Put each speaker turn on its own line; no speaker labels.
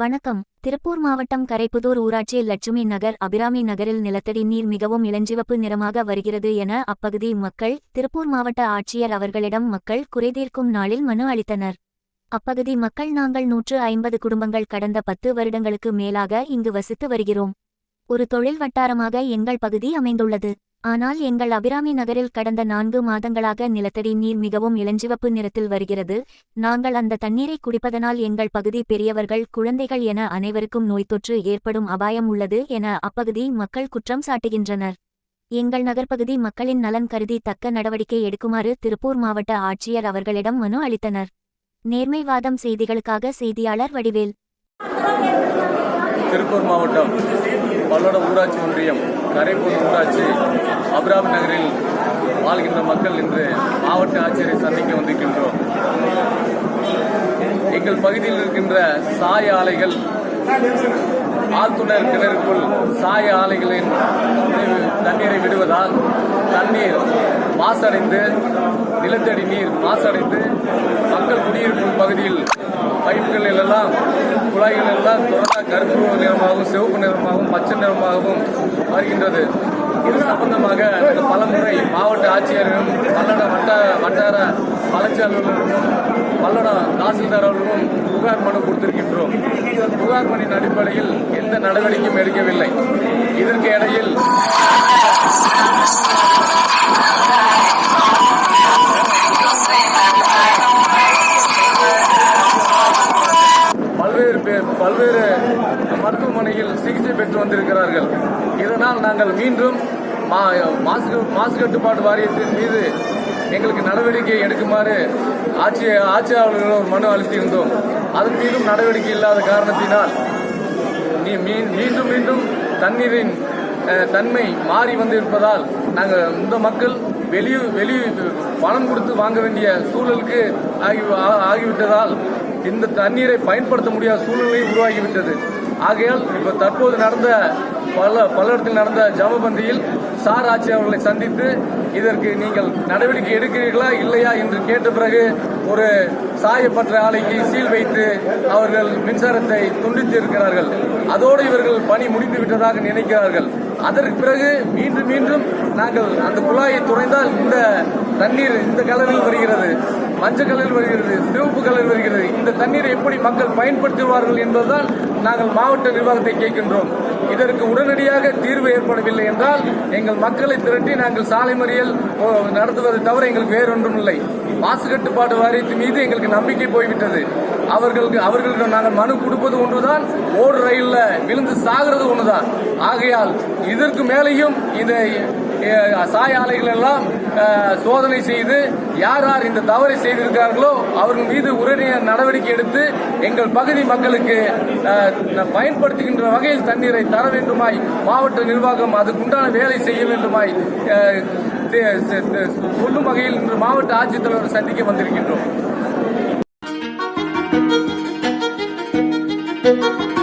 வணக்கம். திருப்பூர் மாவட்டம் கரைப்புதூர் ஊராட்சி லட்சுமி நகர் அபிராமி நகரில் நிலத்தடி நீர் மிகவும் இளஞ்சிவப்பு நிறமாக வருகிறது என அப்பகுதி மக்கள் திருப்பூர் மாவட்ட ஆட்சியர் அவர்களிடம் மக்கள் குறைதீர்க்கும் நாளில் மனு அளித்தனர். அப்பகுதி மக்கள் நாங்கள் நூற்று ஐம்பது குடும்பங்கள் கடந்த பத்து வருடங்களுக்கு மேலாக இங்கு வசித்து வருகிறோம். ஒரு தொழில் வட்டாரமாக எங்கள் பகுதி அமைந்துள்ளது. ஆனால் எங்கள் அபிராமி நகரில் கடந்த நான்கு மாதங்களாக நிலத்தடி நீர் மிகவும் இளஞ்சிவப்பு நிறத்தில் வருகிறது. நாங்கள் அந்த தண்ணீரை குடிப்பதனால் எங்கள் பகுதி பெரியவர்கள் குழந்தைகள் என அனைவருக்கும் நோய் தொற்று ஏற்படும் அபாயம் உள்ளது என அப்பகுதி மக்கள் குற்றம் சாட்டுகின்றனர். எங்கள் நகர்ப்பகுதி மக்களின் நலன் கருதி தக்க நடவடிக்கை எடுக்குமாறு திருப்பூர் மாவட்ட ஆட்சியர் அவர்களிடம் மனு அளித்தனர். நேர்மைவாதம் செய்திகளுக்காக செய்தியாளர் வடிவேல்.
திருப்பூர் மாவட்டம் பல்லட ஊராட்சி ஒன்றியம் கரைப்பூர் ஊராட்சி அபிராமி நகரில் வாழ்கின்ற மக்கள் இன்று மாவட்ட ஆட்சியரை சந்திக்க வந்திருக்கின்றோம். எங்கள் பகுதியில் இருக்கின்ற சாய ஆலைகள் ஆழ்துணர் கிணறுக்குள் சாய ஆலைகளின் தண்ணீரை விடுவதால் தண்ணீர் மாசடைந்து நிலத்தடி நீர் மாசடைந்து மக்கள் குடியிருக்கும் பகுதியில் பைப்புகள் எல்லாம் குழாய்கள் எல்லாம் தொடர்ந்து கருப்பு நிறமாகவும் சிவப்பு நிறமாகவும் பச்சை நிறமாகவும் வருகின்றது இது சம்பந்தமாக நாங்கள் பலமுறை மாவட்ட ஆட்சியரும் பல்லட வட்ட வட்டார வளர்ச்சி அலுவலருக்கும் பல்லடம் தாசில்தார் அவர்களும் புகார் மனு கொடுத்திருக்கின்றோம். புகார் மனின் அடிப்படையில் எந்த நடவடிக்கையும் எடுக்கவில்லை. இதற்கு இடையில் வந்திருக்கிறார்கள். இதனால் நாங்கள் மீண்டும் மா- மாசு மாசு கட்டுப்பாட்டு வாரியத்தின் மீது எங்களுக்கு நடவடிக்கை எடுக்குமாறு ஆட்சி ஆட்சியாளர்கள் ஒரு மனு அளித்திருந்தோம். அதன் மீதும் நடவடிக்கை இல்லாத காரணத்தினால் நீ மீ- மீண்டும் மீண்டும் தண்ணீரின் தன்மை மாறி வந்திருப்பதால் நாங்கள் இந்த மக்கள் வெளியூ வெளி பணம் கொடுத்து வாங்க வேண்டிய சூழலுக்கு ஆகி ஆகிவிட்டதால் இந்த தண்ணீரை பயன்படுத்த முடியாத சூழ்நிலை உருவாகிவிட்டது. ஆகையால் இப்போ தற்போது நடந்த பல பல்லடத்தில் நடந்த ஜமபந்தியில் சார் ஆட்சி அவர்களை சந்தித்து இதற்கு நீங்கள் நடவடிக்கை எடுக்கிறீர்களா இல்லையா என்று கேட்ட பிறகு ஒரு சாயப்பற்ற ஆலைக்கு சீல் வைத்து அவர்கள் மின்சாரத்தை துண்டித்து இருக்கிறார்கள் அதோடு இவர்கள் பணி முடிந்து விட்டதாக நினைக்கிறார்கள். அதற்கு பிறகு மீண்டும் மீண்டும் நாங்கள் அந்த குழாயை துறைந்தால் இந்த தண்ணீர் இந்த கலரில் வருகிறது மஞ்சள் கலரில் வருகிறது சிவப்பு கலரில் வருகிறது. இந்த தண்ணீரை எப்படி மக்கள் பயன்படுத்துவார்கள் என்பதுதான் நாங்கள் மாவட்ட நிர்வாகத்தை கேட்கின்றோம். இதற்கு உடனடியாக தீர்வு ஏற்படவில்லை என்றால் எங்கள் மக்களை திரட்டி நாங்கள் சாலை மறியல் ஓ, நடத்துவதை தவிர எங்களுக்கு வேறொன்றும் இல்லை மாசு கட்டுப்பாட்டு வாரியத்தின் மீது எங்களுக்கு நம்பிக்கை போய்விட்டது. அவர்களுக்கு அவர்களுக்கு நாங்கள் மனு கொடுப்பது ஒன்றுதான் ஓடு ரயிலில் விழுந்து சாகிறது ஒன்றுதான். ஆகையால் இதற்கு மேலேயும் இதை சாய ஆலைகள் எல்லாம் சோதனை செய்து யார் யார் இந்த தவறை செய்திருக்கிறார்களோ அவர்கள் மீது உடனடியாக நடவடிக்கை எடுத்து எங்கள் பகுதி மக்களுக்கு பயன்படுத்துகின்ற வகையில் தண்ணீரை தர வேண்டுமாய் மாவட்ட நிர்வாகம் அதுக்குண்டான வேலை செய்ய வேண்டுமாய் சொல்லும் வகையில் இன்று மாவட்ட ஆட்சித்தலைவர் சந்திக்க வந்திருக்கின்றோம். thank you.